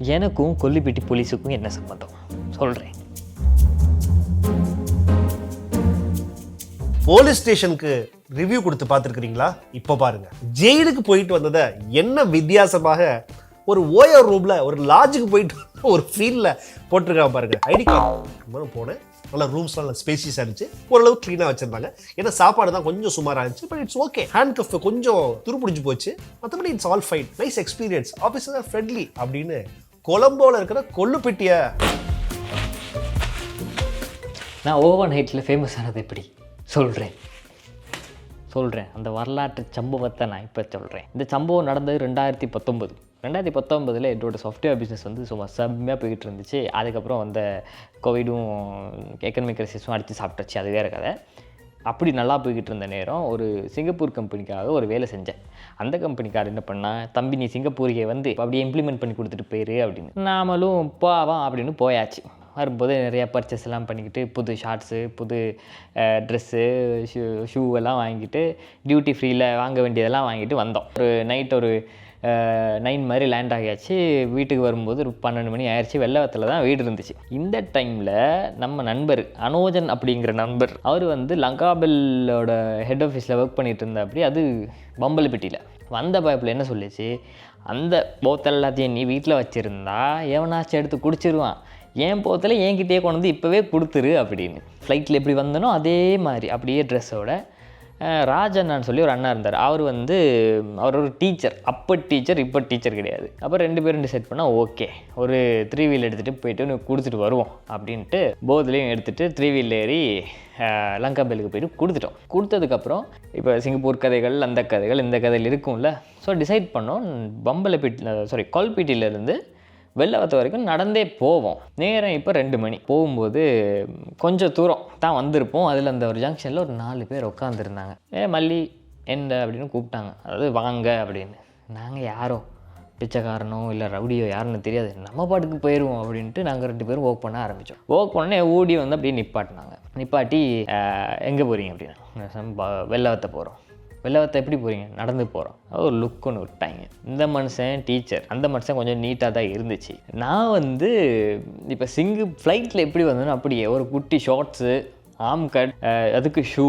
எனக்கும் கொல்லிப்பிட்டி போலீஸுக்கும் என்ன சம்மந்தம் சொல்கிறேன் போலீஸ் ஸ்டேஷனுக்கு ரிவ்யூ கொடுத்து பார்த்துருக்கிறீங்களா? இப்போ பாருங்க. ஜெயிலுக்கு போயிட்டு வந்ததை என்ன வித்தியாசமாக ஒரு ஓயர் ரூம்ல ஒரு லாட்ஜுக்கு போயிட்டு ஒரு ஃபீல்டில் போட்டிருக்காங்க பாருங்க. ID card. போனேன். நல்ல ரூம்ஸ்லாம் நல்லா ஸ்பேசியஸாக இருந்துச்சு. ஓரளவு க்ளீனாக வச்சுருந்தாங்க. ஏன்னா சாப்பாடு தான் கொஞ்சம் சுமாராக இருந்துச்சு. But it's okay hand cuff கொஞ்சம் துருப்பிடிச்சு போச்சு. மற்றபடி it's all fine nice experience officer friendly அப்படின்னு கொலம்போல இருக்கிற கொல்லுப்பட்டியை நான் ஓவன் நைட்டில் ஃபேமஸ் ஆனது எப்படி? சொல்கிறேன் சொல்கிறேன் அந்த வரலாற்று சம்பவத்தை நான் இப்போ சொல்கிறேன் இந்த சம்பவம் நடந்தது ரெண்டாயிரத்தி பத்தொம்பது ரெண்டாயிரத்தி பத்தொம்பதில் என்னோட சாஃப்ட்வேர் பிஸ்னஸ் வந்து சும்மா செம்மையாக போய்கிட்டு இருந்துச்சு. அதுக்கப்புறம் அந்த கோவிடும் எக்கனாமிக் கிரைசிஸும் அடித்து சாப்பிட்டுச்சு. அது வேறு கதை. அப்படி நல்லா போய்கிட்டு இருந்த நேரம் ஒரு சிங்கப்பூர் கம்பெனிக்காக ஒரு வேலை செஞ்சேன். அந்த கம்பெனிக்கார் என்ன பண்ணா தம்பி நீ சிங்கப்பூரியை வந்து அப்படியே இம்ப்ளிமெண்ட் பண்ணி கொடுத்துட்டு போயிரு அப்படின்னு. நாமளும் போவான் அப்படின்னு போயாச்சு. வரும்போது நிறையா பர்ச்சேஸ் எல்லாம் பண்ணிக்கிட்டு புது ஷார்ட்ஸு புது ட்ரெஸ்ஸு ஷூ ஷூவெல்லாம் வாங்கிட்டு டியூட்டி ஃப்ரீயில் வாங்க வேண்டியதெல்லாம் வாங்கிட்டு வந்தோம். ஒரு நைட் ஒரு நைன் மாதிரி லேண்ட் ஆகியாச்சு. வீட்டுக்கு வரும்போது ஒரு பன்னெண்டு மணி ஆயிடுச்சு வெள்ளவத்தில் தான் வீடு இருந்துச்சு. இந்த டைமில் நம்ம நண்பர் அனோஜன் அப்படிங்கிற நண்பர் அவர் வந்து லங்காபெல்லோட ஹெட் ஆஃபீஸில் ஒர்க் பண்ணிகிட்டு இருந்தா அப்படி அது பம்பலப்பட்டியில். வந்த பைப்பில் என்ன சொல்லிச்சு? அந்த போத்தல் எல்லாத்தையும் நீ வீட்டில் வச்சுருந்தா எவனாச்சும் எடுத்து குடிச்சிருவான். என் போத்தில் என்கிட்டயே கொண்டு வந்து இப்போவே கொடுத்துரு அப்படின்னு. ஃப்ளைட்டில் எப்படி வந்தனோ அதே மாதிரி அப்படியே ட்ரெஸ்ஸோட ராஜண்ணான்னு சொல்லி ஒரு அண்ணா இருந்தார். அவர் வந்து அவர் ஒரு டீச்சர். அப்போ டீச்சர் இப்போ டீச்சர் கிடையாது. அப்போ ரெண்டு பேரும் டிசைட் பண்ணால் ஓகே ஒரு த்ரீ வீல் எடுத்துகிட்டு போயிட்டு கொடுத்துட்டு வருவோம் அப்படின்ட்டு போத்லேயும் எடுத்துகிட்டு த்ரீ வீல் ஏறி லங்கா பேலுக்கு போயிட்டு கொடுத்துட்டோம். கொடுத்ததுக்கப்புறம் இப்போ சிங்கப்பூர் கதைகள் அந்த கதைகள் இந்த கதையில் இருக்கும்ல. ஸோ டிசைட் பண்ணோம். பம்பலப்பீட்டில் சாரி கொல்பீட்டிலேருந்து வெள்ளவத்த வரைக்கும் நடந்தே போவோம். நேரம் இப்போ ரெண்டு மணி. போகும்போது கொஞ்சம் தூரம் தான் வந்திருப்போம். அதில் அந்த ஒரு ஜங்ஷனில் ஒரு நாலு பேர் உட்காந்துருந்தாங்க ஏ மல்லி என்ன அப்படின்னு கூப்பிட்டாங்க. அதாவது வாங்க அப்படின்னு. நாங்கள் யாரோ? பிச்சைக்காரனோ இல்லை ரவுடியோ யாருன்னு தெரியாது. நம்ம பாட்டுக்கு போயிடுவோம் அப்படின்ட்டு நாங்கள் ரெண்டு பேரும் ஒர்க் பண்ண ஆரம்பித்தோம் ஒர்க் பண்ணே ஓடி வந்து அப்படியே நிப்பாட்டினாங்க. நிப்பாட்டி எங்கே போகிறீங்க அப்படின்னா. வெள்ளவத்தை போகிறோம் வெள்ளவத்தை எப்படி போகிறீங்க நடந்து போகிறோம் ஒரு லுக்குன்னு விட்டாங்க இந்த மனுஷன் டீச்சர் அந்த மனுஷன் கொஞ்சம் நீட்டாக தான் இருந்துச்சு. நான் வந்து இப்போ சிங்கு ஃப்ளைட்டில் எப்படி வந்தேன்னா அப்படியே ஒரு குட்டி ஷார்ட்ஸு ஆம் கட் அதுக்கு ஷூ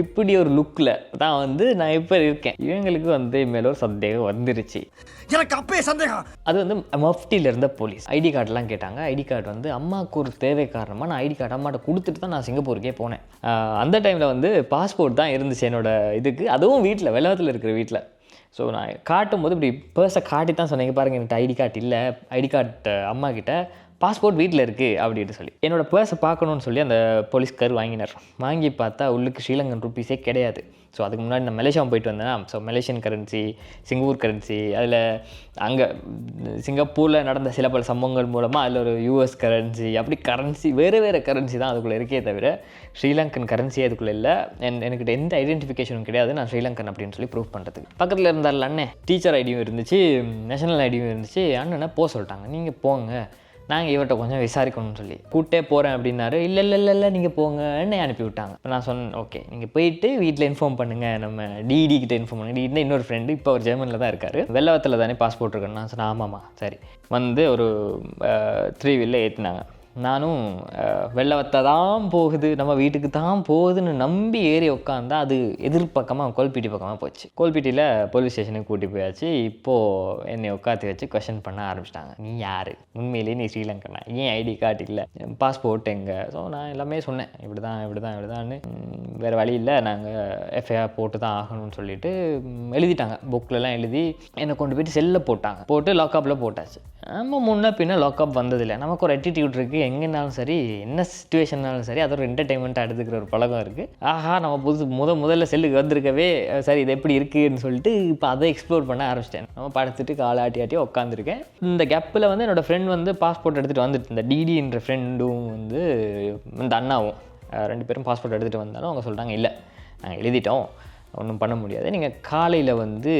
இப்படி ஒரு லுக்கில் தான் வந்து நான் இப்போ இருக்கேன். இவங்களுக்கு வந்து மேலே ஒரு சந்தேகம் வந்துருச்சு. எனக்கு அப்பே சந்தேகம். அது வந்து மஃப்டியில் இருந்த போலீஸ். ஐடி கார்டெலாம் கேட்டாங்க. ஐடி கார்டு வந்து அம்மாவுக்கு ஒரு தேவை காரணமாக நான் ஐடி கார்டு அம்மாட்ட கொடுத்துட்டு தான் நான் சிங்கப்பூருக்கே போனேன். ஆஹ் அந்த டைமில் வந்து பாஸ்போர்ட் தான் இருந்துச்சு என்னோட இதுக்கு. அதுவும் வீட்டில் வெள்ளத்தில் இருக்கிற வீட்டில் ஸோ நான் காட்டும் போது இப்படி பர்ஸை காட்டி தான் சொன்னீங்க பாருங்கள் என்கிட்ட ஐடி கார்டு இல்லை. ஐடி கார்டு அம்மா கிட்ட பாஸ்போர்ட் வீட்டில் இருக்குது அப்படின்ட்டு சொல்லி. என்னோட பேர்ஸை பார்க்கணுன்னு சொல்லி அந்த போலீஸ்கார் வாங்கினார். வாங்கி பார்த்தா உள்ளுக்கு ஸ்ரீலங்கன் ருப்பீஸே கிடையாது. ஸோ அதுக்கு முன்னாடி நான் மலேசியா போயிட்டு வந்தேன் so Malaysian currency Singapore currency அதில் அங்கே சிங்கப்பூரில் நடந்த சில பல சம்பவங்கள் மூலமாக அதில் ஒரு யூஎஸ் கரன்சி அப்படி கரன்சி வேறு வேறு கரன்சி தான் அதுக்குள்ளே இருக்கே தவிர ஸ்ரீலங்கன் கரன்சியே அதுக்குள்ளே இல்லை. என் எனக்கு எந்த ஐடென்டிஃபிகேஷனும் கிடையாது. நான் ஸ்ரீலங்கன் அப்படின்னு சொல்லி ப்ரூவ் பண்ணுறதுக்கு பக்கத்தில் இருந்தால் அண்ணன் டீச்சர் ஐடியும் இருந்துச்சு நேஷனல் ஐடியும் இருந்துச்சு. அண்ணனை போக சொல்லிட்டாங்க. நீங்கள் போங்க. நாங்கள் இவர்கிட்ட கொஞ்சம் விசாரிக்கணும்னு சொல்லி. கூட்டே போகிறேன் அப்படின்னாரு. இல்லை இல்லை இல்லை இல்லை நீங்கள் போங்கன்னு அனுப்பி விட்டாங்க. நான் சொன்னேன் ஓகே நீங்கள் போயிட்டு வீட்டில் இன்ஃபார்ம் பண்ணுங்கள் நம்ம டிடி கிட்ட இன்ஃபார்ம் பண்ணுங்க. டிடி இன்னொரு ஃப்ரெண்டு இப்போ அவர் ஜெர்மனில் தான் இருக்கார். வெள்ளவத்தில் தானே பாஸ்போர்ட் இருக்குன்னு நான் சொன்னேன் ஆமாம்மா சரி. வந்து ஒரு த்ரீ வீலில் ஏற்றினாங்க நானும் அஹ், வெள்ளவத்தை தான் போகுது நம்ம வீட்டுக்கு தான் போகுதுன்னு நம்பி ஏறி உட்காந்தா அது எதிர்பக்கமாக கோல்பீட்டி பக்கமாக போச்சு. கோல்பீட்டியில் போலீஸ் ஸ்டேஷனுக்கு கூட்டி போயாச்சு. இப்போது என்னை உட்காந்து வச்சு கொஷின் பண்ண ஆரம்பிச்சிட்டாங்க. நீ யார்? உண்மையிலேயே நீ ஸ்ரீலங்கனா? ஏன் ஐடி கார்டு இல்லை? பாஸ்போர்ட் எங்கே? ஸோ நான் எல்லாமே சொன்னேன். இப்படி தான் இப்படி தான் இப்படி தான்னு வேறு வழி இல்லை. நாங்கள் எஃப்ஐஆர் போட்டு தான் ஆகணும்னு சொல்லிட்டு எழுதிட்டாங்க. புக்லலாம் எழுதி என்னை கொண்டு போயிட்டு செல்லில் போட்டாங்க. போட்டு லாக்அப்பில் போட்டாச்சு. நம்ம முன்ன பின்ன லாக்அப் வந்ததில்லை. நமக்கு ஒரு attitude இருக்குது எங்கேனாலும் சரி என்ன சுச்சுவேஷன்னாலும் சரி அது ஒரு என்டர்டைன்மெண்ட்டாக எடுத்துக்கிற ஒரு பழக்கம் இருக்குது ஆஹா நம்ம புதுசு முத முதல்ல செல்லுக்கு வந்திருக்கவே சரி இது எப்படி இருக்குதுன்னு சொல்லிட்டு இப்போ அதை எக்ஸ்ப்ளோர் பண்ண ஆரம்பிச்சிட்டேன். நம்ம படுத்துட்டு காலை ஆட்டி ஆட்டி உட்காந்துருக்கேன் இந்த கேப்பில் வந்து என்னோடய ஃப்ரெண்ட் வந்து பாஸ்போர்ட் எடுத்துகிட்டு வந்துட்டு இந்த டிடின்ற ஃப்ரெண்டும் வந்து இந்த அண்ணாவும் ரெண்டு பேரும் பாஸ்போர்ட் எடுத்துகிட்டு வந்தாலும் அவங்க சொல்கிறாங்க இல்லை நாங்கள் எழுதிட்டோம். ஒன்றும் பண்ண முடியாது. நீங்கள் காலையில் வந்து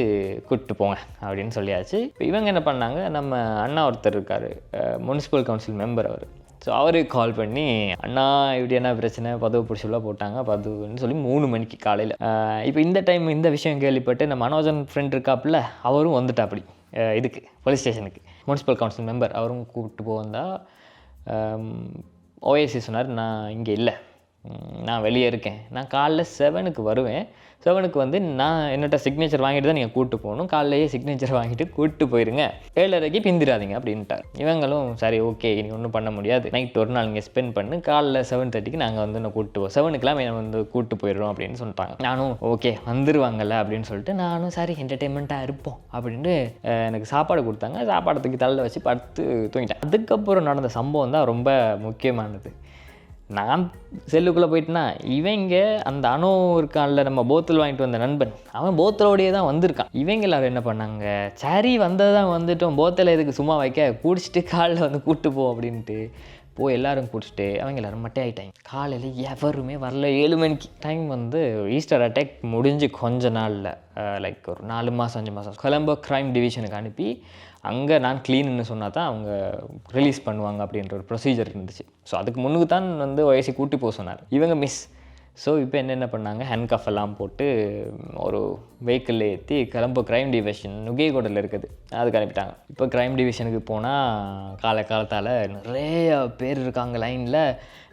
கூப்பிட்டு போங்க அப்படின்னு சொல்லியாச்சு. இப்போ இவங்க என்ன பண்ணாங்க நம்ம அண்ணா ஒருத்தர் இருக்கார் முனிசிபல் கவுன்சில் மெம்பர் அவர். ஸோ அவருக்கு கால் பண்ணி அண்ணா இப்படி என்ன பிரச்சனை? பதவு பிடிச்சலாம் போட்டாங்க. பதவுன்னு சொல்லி மூணு மணிக்கு காலையில். இப்போ இந்த டைம் இந்த விஷயம் கேள்விப்பட்டு நம்ம மனோஜன் ஃப்ரெண்ட் இருக்காப்புல அவரும் வந்துட்டாப்படி. இதுக்கு போலீஸ் ஸ்டேஷனுக்கு முனிசிபல் கவுன்சில் மெம்பர் அவரும் கூப்பிட்டு போவந்தா ஓஎஸ்சி சொன்னார் நான் இங்கே இல்லை. நான் வெளியே இருக்கேன். நான் காலைல செவனுக்கு வருவேன். செவனுக்கு வந்து நான் என்னட்ட சிக்னேச்சர் வாங்கிட்டு தான் நீங்கள் கூப்பிட்டு போகணும். காலையிலேயே சிக்னேச்சர் வாங்கிட்டு கூப்பிட்டு போயிருங்க. ஏழரைக்கு பிந்திராதீங்க அப்படின்ட்டார். இவங்களும் சரி ஓகே இனி ஒன்றும் பண்ண முடியாது. நைட் ஒரு நாள் நீங்கள் ஸ்பெண்ட் பண்ணு. காலைல செவன் தேர்ட்டிக்கு நாங்கள் வந்து நான் கூப்பிட்டு போவோம் செவனுக்குலாம் என்னை வந்து கூப்பிட்டு போயிடுறோம் அப்படின்னு சொல்லிட்டாங்க. நானும் ஓகே வந்துருவாங்கல்ல அப்படின்னு சொல்லிட்டு நானும் சரி என்டர்டெயின்மெண்ட்டாக இருப்போம் அப்படின்ட்டு எனக்கு சாப்பாடு கொடுத்தாங்க. சாப்பாடத்துக்கு தள்ள வச்சு படுத்து தூங்கிட்டேன். அதுக்கப்புறம் நடந்த சம்பவம் தான் ரொம்ப முக்கியமானது. நான் செல்லுக்குள்ளே போயிட்டுனா இவங்க அந்த அணு இருக்கான்ல நம்ம போத்தல் வாங்கிட்டு வந்த நண்பன் அவன் போத்தலோடையே தான் வந்திருக்கான். இவங்க எல்லாரும் என்ன பண்ணாங்க? சரி வந்தது தான் வந்துட்டோம் போத்தலை எதுக்கு சும்மா வைக்க? குடிச்சிட்டு காலைல வந்து கூப்பிட்டு போ அப்படின்ட்டு போய் எல்லாரும் குடிச்சிட்டு அவங்க எல்லோரும் மட்டை ஆகிட்டாங்க காலையில் எவருமே வரல. ஏழு மணிக்கு டைம் வந்து ஈஸ்டர் அட்டாக் முடிஞ்சு கொஞ்ச நாளில் லைக் ஒரு நாலு மாதம் அஞ்சு மாதம் கொலம்போ க்ரைம் டிவிஷனுக்கு அனுப்பி அங்கே நான் க்ளீன்னு சொன்னால் தான் அவங்க ரிலீஸ் பண்ணுவாங்க அப்படின்ற ஒரு ப்ரொசீஜர் இருந்துச்சு. ஸோ அதுக்கு முன்னுக்கு தான் வந்து வயசு கூட்டி போக சொன்னார். இவங்க மிஸ் ஸோ இப்போ என்னென்ன பண்ணாங்க? ஹேண்ட் கஃப் எல்லாம் போட்டு ஒரு வெஹிக்கிளில் ஏற்றி கிளம்பு க்ரைம் டிவிஷன் நுகேகோடில் இருக்குது. அதுக்கு அனுப்பிட்டாங்க. இப்போ க்ரைம் டிவிஷனுக்கு போனால் கால காலத்தால் நிறைய பேர் இருக்காங்க லைனில்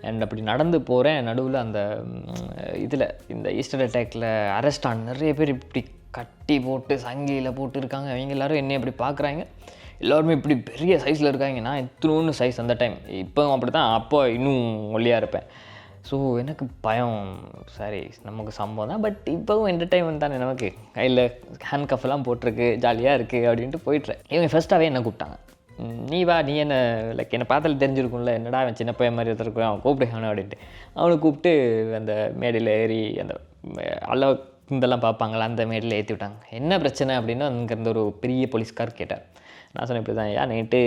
அண்ட் அப்படி நடந்து போகிறேன் நடுவில் அந்த இதில் இந்த ஈஸ்டர் அட்டாக்ல அரெஸ்ட் ஆன நிறைய பேர் இப்படி கட்டி போட்டு சங்கியில் போட்டு இருக்காங்க அவங்க எல்லாரும் என்னை இப்படி பார்க்குறாங்க எல்லாருமே இப்படி பெரிய சைஸில் இருக்காங்க. நான் எத்தனோன்னு சைஸ் அந்த டைம் இப்போவும் அப்படி தான் அப்போ இன்னும் ஒல்லியாக இருப்பேன். ஸோ எனக்கு பயம். சரி நமக்கு சம்பவம் தான். பட் இப்போவும் என்டர்டைன்மெண்ட் தானே நமக்கு. கையில் ஹேண்ட் கஃப்லாம் போட்டிருக்கு. ஜாலியாக இருக்குது அப்படின்ட்டு போயிட்டுறேன். இவங்க ஃபஸ்ட்டாகவே என்ன கூப்பிட்டாங்க? நீ வா நீ என்ன லைக் என்னை பார்த்தால தெரிஞ்சிருக்கும்ல. என்னடா அவன் சின்ன பையன் மாதிரி ஒருத்தருக்கு அவன் கூப்பிடு அப்படின்ட்டு. அவனை கூப்பிட்டு அந்த மேடையில் ஏறி அந்த அளவு இதெல்லாம் பார்ப்பாங்களா? அந்த மேடில் ஏற்றி விட்டாங்க. என்ன பிரச்சனை அப்படின்னு அங்கேருந்து ஒரு பெரிய போலீஸ்கார் கேட்டார். நான் சொன்னேன் இப்படி தான் ஏன் நேற்று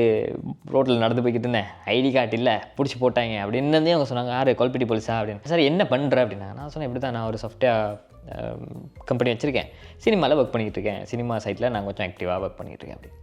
ரோட்டில் நடந்து போய்கிட்டு இருந்தேன். ஐடி கார்டு இல்லை பிடிச்சி போட்டாங்க அப்படின்னு அவங்க சொன்னாங்க யார் கொல்பிட்டி போலீஸா அப்படின்னு. சார் என்ன பண்ணுற அப்படின்னா நான் சொன்னேன் இப்படி தான் நான் ஒரு சாஃப்ட்வேர் கம்பெனி வச்சுருக்கேன். சினிமாவில் ஒர்க் பண்ணிக்கிட்டு இருக்கேன். சினிமா சைட்டில் நான் கொஞ்சம் ஆக்டிவாக ஒர்க் பண்ணிக்கிட்டு இருக்கேன் அப்படி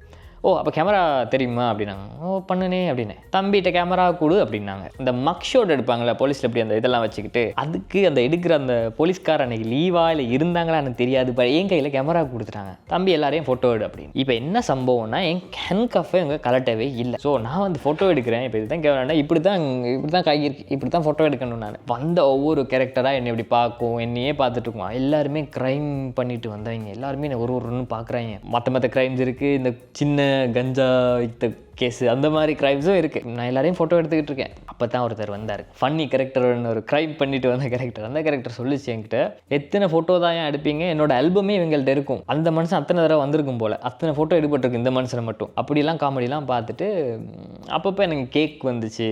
ஓ அப்போ கேமரா தெரியுமா அப்படின்னாங்க. ஓ பண்ணுனே அப்படின்னு. தம்பிகிட்ட கேமரா கொடு அப்படின்னாங்க. இந்த மக் ஷோட் எடுப்பாங்களே போலீஸில் இப்படி அந்த இதெல்லாம் வச்சுக்கிட்டு அதுக்கு அந்த எடுக்கிற அந்த போலீஸ்கார் அன்னைக்கு லீவா இல்லை இருந்தாங்களா எனக்கு தெரியாது பட் என் கையில் கேமரா கொடுத்துட்டாங்க. தம்பி எல்லாரையும் ஃபோட்டோ எடு அப்படின்னு. இப்போ என்ன சம்பவம்னா என் ஹேண்ட் கஃபே அங்கே கலட்டவே இல்லை. ஸோ நான் வந்து ஃபோட்டோ எடுக்கிறேன். இப்போ இதுதான் கேமரா இப்படி தான் இப்படி தான் கை இருக்கு இப்படி தான் ஃபோட்டோ எடுக்கணும் நான். வந்த ஒவ்வொரு கேரக்டராக என்னை இப்படி பார்க்கும் என்னையே பார்த்துட்டு இருக்கும். எல்லாருமே க்ரைம் பண்ணிட்டு வந்தவங்க. எல்லாருமே என்னை ஒரு ஒருன்னு பார்க்குறாங்க. மற்ற மற்ற க்ரைம்ஸ் இருக்குது இந்த சின்ன கஞ்சா வித்த கேஸு அந்த மாதிரி க்ரைம்ஸும் இருக்குது நான் எல்லாரையும் ஃபோட்டோ எடுத்துக்கிட்டு இருக்கேன். அப்போ தான் ஒருத்தர் வந்தார். ஃபன்னி கேரக்டர்னு ஒரு க்ரைம் பண்ணிட்டு வந்த கேரக்டர் அந்த கேரக்டர் சொல்லிச்சு என்கிட்ட எத்தனை ஃபோட்டோ தான் ஏன் எடுப்பீங்க? என்னோட ஆல்பமே இவங்கள்ட்ட இருக்கும். அந்த மனுஷன் அத்தனை தடவை வந்திருக்கும் போல். அத்தனை ஃபோட்டோ எடுக்கப்பட்டிருக்கு இந்த மனுஷனை மட்டும். அப்படிலாம் காமெடிலாம் பார்த்துட்டு அப்பப்போ எனக்கு கேக் வந்துச்சு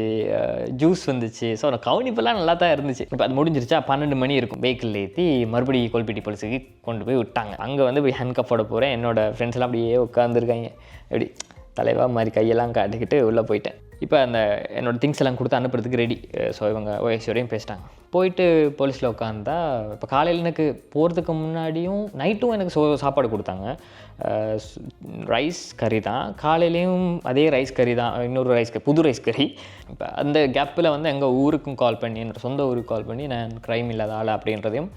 ஜூஸ் வந்துச்சு. ஸோ அந்த கவனிப்பெல்லாம் நல்லா தான் இருந்துச்சு. இப்போ அது முடிஞ்சிருச்சா? பன்னெண்டு மணி இருக்கும். வெஹிக்கிள் ஏற்றி மறுபடியும் கோல்பிட்டி போலீஸுக்கு கொண்டு போய் விட்டாங்க. அங்கே வந்து போய் ஹேண்ட் போட போகிறேன் என்னோட ஃப்ரெண்ட்ஸ் எல்லாம் அப்படியே உட்காந்துருக்காங்க எப்படி தலைவா மாதிரி கையெல்லாம் காட்டிக்கிட்டு உள்ளே போயிட்டேன். இப்போ அந்த என்னோடய திங்ஸ் எல்லாம் கொடுத்து அனுப்புறதுக்கு ரெடி ஸோ இவங்க ஓஎஸ்சியோடையும் பேசிட்டாங்க. போயிட்டு போலீஸில் உட்காந்தா இப்போ காலையில் எனக்கு போகிறதுக்கு முன்னாடியும் நைட்டும் எனக்கு சோ சாப்பாடு கொடுத்தாங்க. ரைஸ் கறி தான். காலையிலையும் அதே ரைஸ் கறி தான். இன்னொரு ரைஸ் கறி புது ரைஸ் கறி இப்போ அந்த கேப்பில் வந்து எங்கள் ஊருக்கும் கால் பண்ணி என்னோடய சொந்த ஊருக்கு கால் பண்ணி நான் க்ரைம் இல்லாத ஆள் அப்படின்றதையும்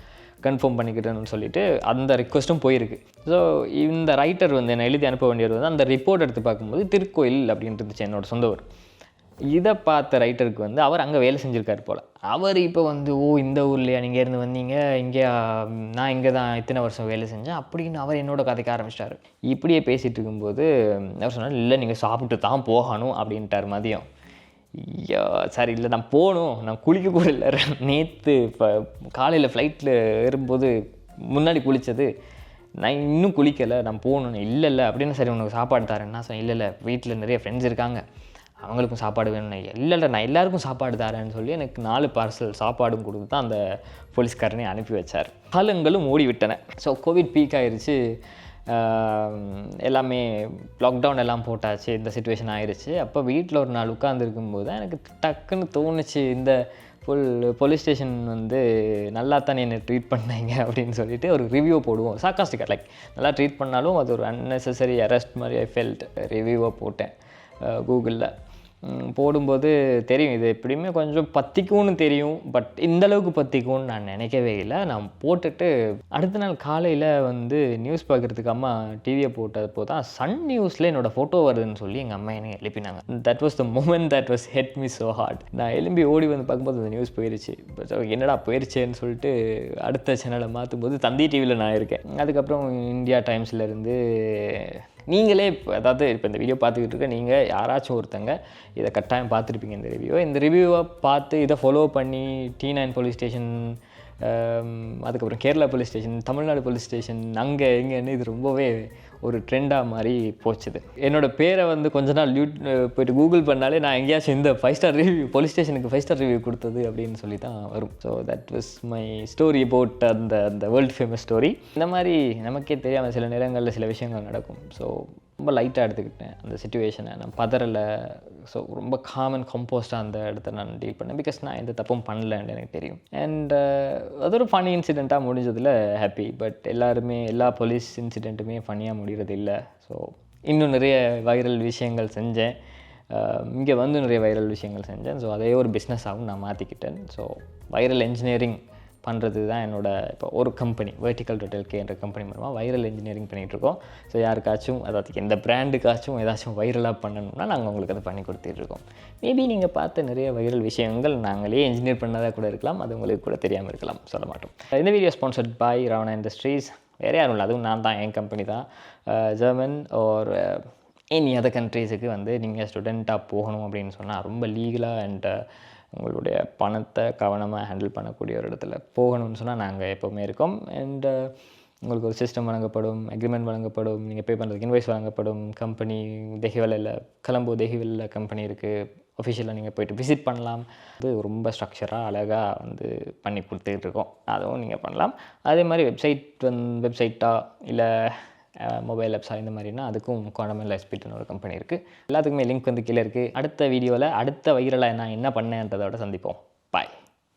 கன்ஃபார்ம் பண்ணிக்கிட்டேன்னு சொல்லிட்டு அந்த ரிக்வஸ்ட்டும் போயிருக்கு. ஸோ இந்த ரைட்டர் வந்து என்னை எழுதி அனுப்ப வேண்டியவர் வந்து அந்த ரிப்போர்ட் எடுத்து பார்க்கும்போது திருக்கோயில் அப்படின்ட்டு இருந்துச்சு என்னோட சொந்த ஊர். இதை பார்த்த ரைட்டருக்கு வந்து அவர் அங்கே வேலை செஞ்சுருக்காரு போல். அவர் இப்போ வந்து ஓ இந்த ஊர்லையா? நீங்கள் இருந்து வந்தீங்க. இங்கே நான் இங்கே தான் இத்தனை வருஷம் வேலை செஞ்சேன். அப்படின்னு அவர் என்னோட கதைக்க ஆரம்பிச்சிட்டாரு. இப்படியே பேசிகிட்டு இருக்கும்போது அவர் சொன்னார் இல்லை நீங்கள் சாப்பிட்டு தான் போகணும் அப்படின்ட்டார் மதியம். ஐயா சரி இல்லை நான் போகணும். நான் குளிக்க கூட இல்லை. நேற்று இப்போ காலையில் ஃப்ளைட்டில் ஏறும்போது முன்னாடி குளித்தது நான் இன்னும் குளிக்கலை. நான் போகணும். இல்லை இல்லை அப்படின்னு சரி உனக்கு சாப்பாடு தரேன்னா சொன்னேன். இல்லை இல்லை வீட்டில் நிறைய ஃப்ரெண்ட்ஸ் இருக்காங்க. அவங்களுக்கும் சாப்பாடு வேணும்னு இல்லை இல்லை நான் எல்லாருக்கும் சாப்பாடு தரேன்னு சொல்லி எனக்கு நாலு பார்சல் சாப்பாடும் கொடுத்து தான் அந்த போலீஸ்காரனை அனுப்பி வச்சார். காலங்களும் ஓடிவிட்டன. ஸோ கோவிட் பீக் ஆயிடுச்சு எல்லாமே லாக்டவுன் எல்லாம் போட்டாச்சு இந்த சுச்சுவேஷன் ஆயிடுச்சு அப்போ வீட்டில் ஒரு நாள் உட்காந்துருக்கும்போது தான் எனக்கு டக்குன்னு தோணுச்சு இந்த ஃபுல் போலீஸ் ஸ்டேஷன் வந்து நல்லா தான் என்னை ட்ரீட் பண்ணாங்க அப்படின்னு சொல்லிட்டு ஒரு ரிவ்யூ போடுவோம். சாக்காஸ்டிக்கா லைக் நல்லா ட்ரீட் பண்ணாலும் அது ஒரு அன்னெசரி அரெஸ்ட் மாதிரி ஐ ஃபெல்ட் ரிவ்யூவாக போட்டேன். கூகுளில் போடும்போது தெரியும். இது எப்படியுமே கொஞ்சம் பத்திக்கும்னு தெரியும். பட் இந்த அளவுக்கு பத்திக்கும்னு நான் நினைக்கவே இல்லை. நான் போட்டுட்டு அடுத்த நாள் காலையில் வந்து நியூஸ் பார்க்குறதுக்கு அம்மா டிவியை போட்டப்போ தான் சன் நியூஸில் என்னோடய ஃபோட்டோ வருதுன்னு சொல்லி எங்கள் அம்மா என்னை எழுப்பினாங்க. That was the moment that was hit me so hard நான் எலும்பி ஓடி வந்து பார்க்கும்போது அந்த நியூஸ் போயிருச்சு. என்னடா போயிருச்சேன்னு சொல்லிட்டு அடுத்த சேனலை மாற்றும் போது தந்தி டிவியில் நான் இருக்கேன். அதுக்கப்புறம் இந்தியா டைம்ஸ்லேருந்து நீங்களே இப்போ அதாவது இப்போ இந்த வீடியோ பார்த்துக்கிட்டு இருக்க நீங்கள் யாராச்சும் ஒருத்தங்க இதை கட்டாயம் பார்த்துருப்பீங்க இந்த ரிவ்யூவை இந்த ரிவ்யூவை பார்த்து இதை ஃபாலோ பண்ணி டி நைன் போலீஸ் ஸ்டேஷன் அதுக்கப்புறம் Kerala police station Tamil Nadu police station அங்கே எங்கேன்னு இது ரொம்பவே ஒரு ட்ரெண்டாக மாதிரி போச்சுது. என்னோட பேரை வந்து கொஞ்ச நாள் யூ போயிட்டு கூகுள் பண்ணாலே நான் எங்கேயாச்சும் இந்த ஃபைவ் ஸ்டார் ரிவ்யூ போலீஸ் ஸ்டேஷனுக்கு ஃபைவ் ஸ்டார் ரிவ்யூ கொடுத்தது அப்படின்னு சொல்லி தான் வரும். So that was my story about அந்த அந்த வேர்ல்டு ஃபேமஸ் ஸ்டோரி இந்த மாதிரி நமக்கே தெரியாமல் சில நேரங்களில் சில விஷயங்கள் நடக்கும். ஸோ ரொம்ப லைட்டாக எடுத்துக்கிட்டேன். அந்த சுச்சுவேஷனை நான் பதறலை. ஸோ ரொம்ப காமன் கம்போஸ்டாக அந்த இடத்த நான் டீல் பண்ணேன். பிகாஸ் நான் எந்த தப்பும் பண்ணலன்னு எனக்கு தெரியும். அண்ட் அது ஒரு ஃபனி இன்சிடெண்ட்டாக முடிஞ்சதில் ஹாப்பி பட் எல்லாருமே எல்லா போலீஸ் இன்சிடெண்ட்டுமே ஃபனியாக முடிகிறது இல்லை ஸோ இன்னும் நிறைய வைரல் விஷயங்கள் செஞ்சேன். இங்கே வந்து நிறைய வைரல் விஷயங்கள் செஞ்சேன். ஸோ அதே ஒரு பிஸ்னஸாகவும் நான் மாற்றிக்கிட்டேன் ஸோ வைரல் இன்ஜினியரிங் பண்ணுறது தான் என்னோடய இப்போ ஒரு கம்பெனி வெர்டிக்கல் ரிட்டல் கேன்ற கம்பெனி மூலமாக வைரல் இன்ஜினியரிங் பண்ணிகிட்ருக்கோம் ஸோ யாருக்காச்சும் அதாவது எந்த பிராண்டுக்காச்சும் ஏதாச்சும் வைரலாக பண்ணணும்னா நாங்கள் உங்களுக்கு அதை பண்ணி கொடுத்துட்ருக்கோம் மேபி நீங்கள் பார்த்த நிறைய வைரல் விஷயங்கள் நாங்களே இன்ஜினியர் பண்ணதாக கூட இருக்கலாம் அது உங்களுக்கு கூட தெரியாமல் இருக்கலாம் சொல்ல மாட்டோம். இந்த video sponsored by Ravana industries வேறு யாரும் இல்லை அதுவும் நான் தான் என் கம்பெனி தான். ஜெர்மன் ஒரு எனி அதர் கண்ட்ரீஸுக்கு வந்து நீங்கள் ஸ்டூடெண்ட்டாக போகணும் அப்படின்னு சொன்னால் ரொம்ப லீகலாக அண்ட் உங்களுடைய பணத்தை கவனமாக ஹேண்டில் பண்ணக்கூடிய ஒரு இடத்துல போகணும்னு சொன்னால் நாங்கள் எப்போவுமே இருக்கோம். அண்டு uh, உங்களுக்கு ஒரு சிஸ்டம் வழங்கப்படும் அக்ரிமெண்ட் வழங்கப்படும் நீங்கள் பே பண்ணுறதுக்கு இன்வைஸ் வழங்கப்படும் கம்பெனி தெஹிவலையில் கலம்போ தெஹிவலில் கம்பெனி இருக்குது ஒஃபிஷியலாக நீங்கள் போயிட்டு விசிட் பண்ணலாம். அது ரொம்ப ஸ்ட்ரக்சராக அழகாக வந்து பண்ணி கொடுத்துக்கிட்டு இருக்கோம். அதுவும் நீங்கள் பண்ணலாம். அதே மாதிரி வெப்சைட் வந் வெப்சைட்டாக இல்லை மொபைல் ஆப்ஸ் இந்த மாதிரினா அதுக்கும் கோணமல் எஸ்பிட்னு ஒரு கம்பெனி இருக்குது எல்லாத்துக்குமே லிங்க் வந்து கீழே இருக்குது அடுத்த வீடியோவில் அடுத்த வைரலாக நான் என்ன பண்ணேன்றதோட சந்திப்போம்.